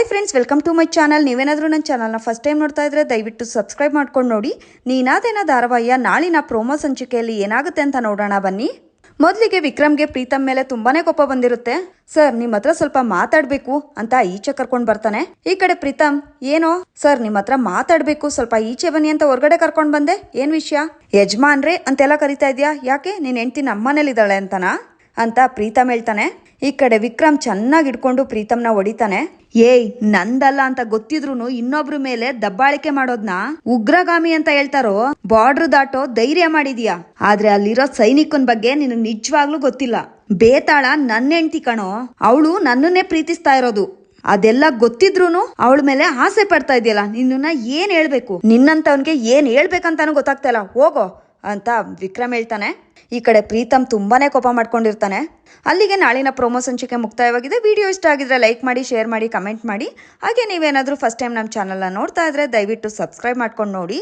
Hi friends welcome to my channel ನೀವೇನಾದರೂ ನನ್ನ ಚಾನಲ್ನ ಫಸ್ಟ್ ಟೈಮ್ ನೋಡ್ತಾ ಇದ್ರೆ ದಯವಿಟ್ಟು ಸಬ್ಸ್ಕ್ರೈಬ್ ಮಾಡ್ಕೊಂಡು ನೋಡಿ. ನೀನಾದೇನ ಧಾರಾವಾಹಿಯ ನಾಳಿನ ಪ್ರೋಮೋ ಸಂಚಿಕೆಯಲ್ಲಿ ಏನಾಗುತ್ತೆ ಅಂತ ನೋಡೋಣ ಬನ್ನಿ. ಮೊದಲಿಗೆ ವಿಕ್ರಮ್ಗೆ ಪ್ರೀತಮ್ ಮೇಲೆ ತುಂಬಾನೇ ಕೋಪ ಬಂದಿರುತ್ತೆ. ಸರ್ ನಿಮ್ಮ ಹತ್ರ ಸ್ವಲ್ಪ ಮಾತಾಡ್ಬೇಕು ಅಂತ ಈಚೆ ಕರ್ಕೊಂಡ್ ಬರ್ತಾನೆ. ಈ ಕಡೆ ಪ್ರೀತಮ್, ಏನೋ? ಸರ್ ನಿಮ್ಮ ಹತ್ರ ಮಾತಾಡ್ಬೇಕು, ಸ್ವಲ್ಪ ಈಚೆ ಬನ್ನಿ ಅಂತ ಹೊರಗಡೆ ಕರ್ಕೊಂಡ್ ಬಂದೆ. ಏನ್ ವಿಷಯ? ಯಜಮಾನ್ರೆ ಅಂತೆಲ್ಲ ಕರಿತಾ ಇದ್ಯಾ? ಯಾಕೆ? ನಿನ್ ಹೆಂಡತಿ ನಮ್ಮನೇಲಿದ್ದಾಳೆ ಅಂತನಾ? ಅಂತ ಪ್ರೀತಮ್ ಹೇಳ್ತಾನೆ. ಈ ಕಡೆ ವಿಕ್ರಮ್ ಚೆನ್ನಾಗಿ ಹಿಡ್ಕೊಂಡು ಪ್ರೀತಮ್ನ ಹೊಡಿತಾನೆ. ಏಯ್, ನಂದಲ್ಲ ಅಂತ ಗೊತ್ತಿದ್ರು ಇನ್ನೊಬ್ರ ಮೇಲೆ ದಬ್ಬಾಳಿಕೆ ಮಾಡೋದ್ನ? ಉಗ್ರಗಾಮಿ ಅಂತ ಹೇಳ್ತಾರೋ? ಬಾರ್ಡರ್ ದಾಟೋ ಧೈರ್ಯ ಮಾಡಿದ್ಯಾ? ಆದ್ರೆ ಅಲ್ಲಿರೋ ಸೈನಿಕನ ಬಗ್ಗೆ ನಿನಗ್ ನಿಜವಾಗ್ಲೂ ಗೊತ್ತಿಲ್ಲ. ಬೇತಾಳ ನನ್ನ ಹೆಂಡ್ತಿ ಕಣೋ. ಅವಳು ನನ್ನನ್ನೇ ಪ್ರೀತಿಸ್ತಾ ಇರೋದು. ಅದೆಲ್ಲ ಗೊತ್ತಿದ್ರೂನು ಅವಳ ಮೇಲೆ ಆಸೆ ಪಡ್ತಾ ಇದೆಯಲ್ಲ ನಿನ್ನ ಏನ್ ಹೇಳ್ಬೇಕು? ನಿನ್ನಂತವನ್ಗೆ ಏನ್ ಹೇಳ್ಬೇಕಂತಾನು ಗೊತ್ತಾಗ್ತಾ ಇಲ್ಲ. ಹೋಗೋ. ಅಂತ ವಿಕ್ರಮ್ ಹೇಳ್ತಾನೆ. ಈ ಕಡೆ ಪ್ರೀತಮ್ ತುಂಬಾನೇ ಕೋಪ ಮಾಡ್ಕೊಂಡಿರ್ತಾನೆ. ಅಲ್ಲಿಗೆ ನಾಳಿನ ಪ್ರೋಮೋ ಸಂಚಿಕೆ ಮುಕ್ತಾಯವಾಗಿದೆ. ವಿಡಿಯೋ ಇಷ್ಟ ಆಗಿದ್ರೆ ಲೈಕ್ ಮಾಡಿ ಶೇರ್ ಮಾಡಿ ಕಮೆಂಟ್ ಮಾಡಿ. ಹಾಗೆ ನೀವೇನಾದರೂ ಫಸ್ಟ್ ಟೈಮ್ ನಮ್ಮ ಚಾನಲ್ನ ನೋಡ್ತಾ ಇದ್ರೆ ದಯವಿಟ್ಟು ಸಬ್ಸ್ಕ್ರೈಬ್ ಮಾಡ್ಕೊಂಡು ನೋಡಿ.